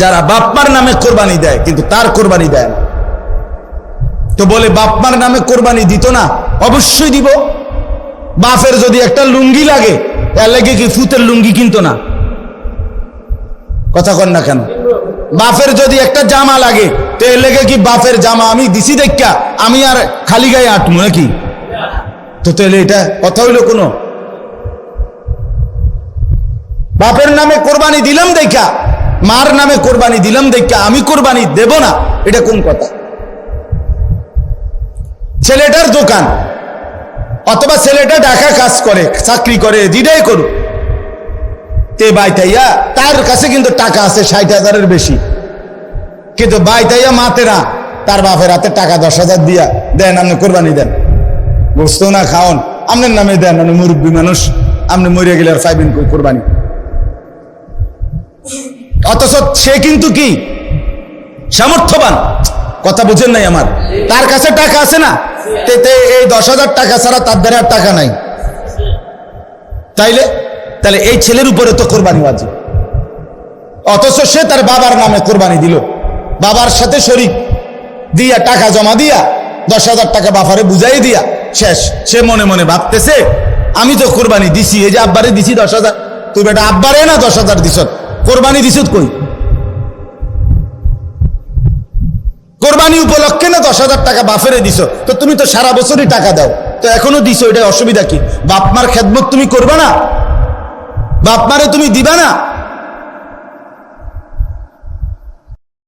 যারা বাপমার নামে কোরবানি দেয়, কিন্তু তার কোরবানি দেয় না। তো বলে বাপমার নামে কোরবানি দিত না? অবশ্যই দিব। বাপের যদি একটা লুঙ্গি লাগে তার লাগে কি ফুতের লুঙ্গি কিনতো না? কথা কন না কেন? বাপের যদি একটা জামা লাগে, তো এর লেগে কি বাপের জামা আমি দিছি দেখা? আমি আর খালি গায়ে আটমু নাকি? তো তাহলে এটা কথা হইল কোনো? বাপের নামে কোরবানি দিলাম দেখা মার নামে কোরবানি দিলাম, দেখা আমি কোরবানি দেব না। এটা কোন কথা? ছেলেটার দোকান। অথবা ছেলেটা ডাকা কাজ করে, চাকরি করে যেটাই করুক। তে বাইতাইয়া, তার কাছে কিন্তু টাকা আছে, ষাট হাজারের বেশি। কিন্তু বাইতাইয়া মাতে না তার বাপের হাতে টাকা দশ হাজার দিয়া দেন, আপনি কোরবানি দেন। বুঝতো না খাওন আপনার নামে দেন, আপনি মুরব্বী মানুষ, আপনি মরিয়া গেলে আর পাইবেন কোরবানি? অথচ সে কিন্তু কি? সামর্থ্যবান। কথা বুঝেন নাই আমার। তার কাছে টাকা আছে না? এই দশ হাজার টাকা ছাড়া তার দ্বারা আর টাকা নাই। তাইলে? তাহলে এই ছেলের উপরে তো কোরবানি বাজে অথচ সে তার বাবার নামে কোরবানি দিল। বাবার সাথে শরিক। দিয়া টাকা জমা দিয়া, দশ হাজার টাকা বাফারে বুঝাই দিয়া, শেষ। সে মনে মনে ভাবতেছে, আমি তো কোরবানি দিছি, এই যে আব্বারে দিছি দশ হাজার। তুই বেটা আব্বারে না দশ হাজার দিছ কোরবানি দিছ কই? কোরবানি উপলক্ষে না দশ হাজার টাকা বাফেরে দিছ? তো তুমি তো সারা বছরই টাকা দাও। তো এখনও দিছো এটা অসুবিধা কি? বাপমার খেদমত তুমি করবে না? বাপমারে তুমি দিবা না?